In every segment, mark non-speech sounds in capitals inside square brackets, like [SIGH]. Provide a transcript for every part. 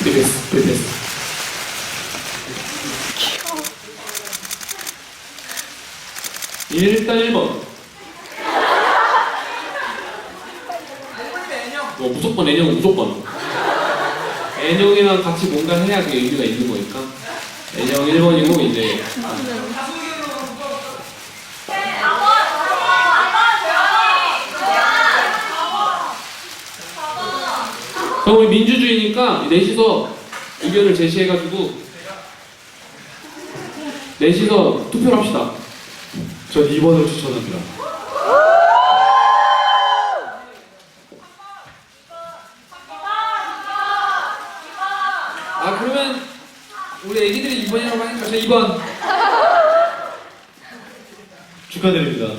프리패스, 프리패스. 일단 1번. 뭐 무조건 N형 무조건. N형이랑 같이 뭔가 해야 그게 의미가 있는 거니까. N형 1번이고 이제 그럼 우리 민주주의니까 넷이서 의견을 제시해가지고 넷이서 투표를 합시다. 전 2번을 추천합니다. 아 그러면 우리 애기들이 2번이라고 하니까 저 2번. 축하드립니다.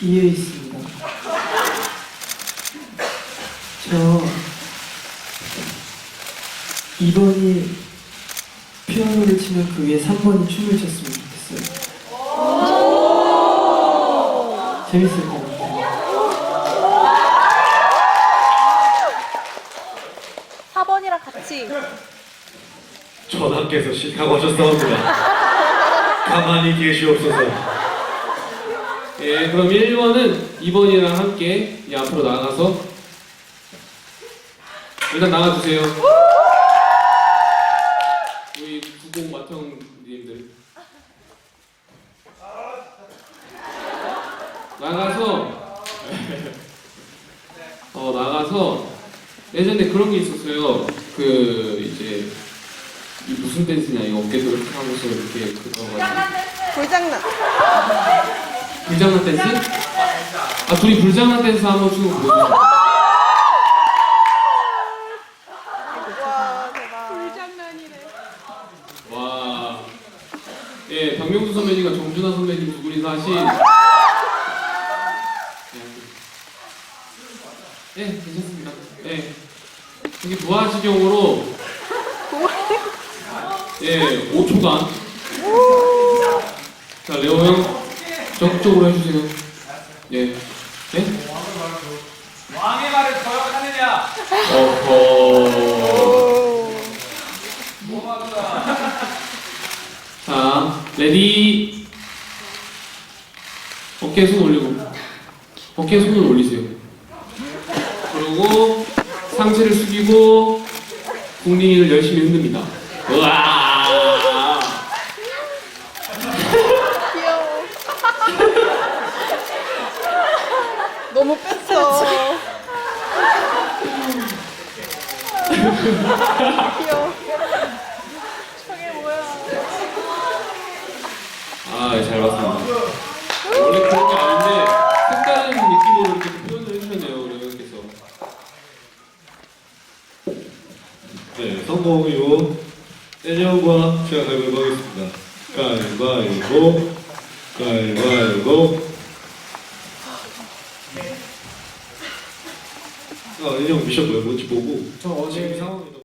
이유 있습니다. 저 이번이 피아노를 치면 그 위에 3번이 춤을 췄으면 좋겠어요. 재밌을 것 같아요. 4번이랑 같이 전하께서 싫다고 하셨사옵니다. 가만히 계시옵소서. 예, 그럼 1번은 2번이랑 함께 이 앞으로 나가서 일단 나가주세요. 우리 구공 마청님들 나가서 어 나가서 예전에 그런 게 있었어요. 그 이제 이 무슨 댄스냐 이거 어깨도 이렇게 하고서 이렇게 그거 가지고 불장난 불장난 댄스? 아 둘이 불장난 댄스 한번 추고 보여주세요. 와 대박 불장난이래 와, 예, 박명수 선배님과 정준하 선배님 두 분이서 하신. 예, 괜찮습니다. 예, 여기 무아지경으로 예, 5초간. 자, 레오 형 적극적으로 해주세요. 예, 예? 왕의 말을 거역하느냐? 어허. 자, 레디. 어깨에 손 올리고. 어깨에 손을 올리세요. 그리고 상체를 숙이고 궁둥이를 열심히 흔듭니다. 우와. 귀여워 너무 뺐어 [LAUGHS] 귀여워 저게 뭐야 아, 잘 봤습니다. 원래 그런 게 아닌데 색다른 느낌으로 이렇게 표현을 해주셨네요, 우리 형께서. 네, 성공이고 떼녀과 제가 가위바위보 하겠습니다. 가위바위보, 가위바위보. 아, 인형 미션 뭐야? 뭔지 보고 저 어제 상황이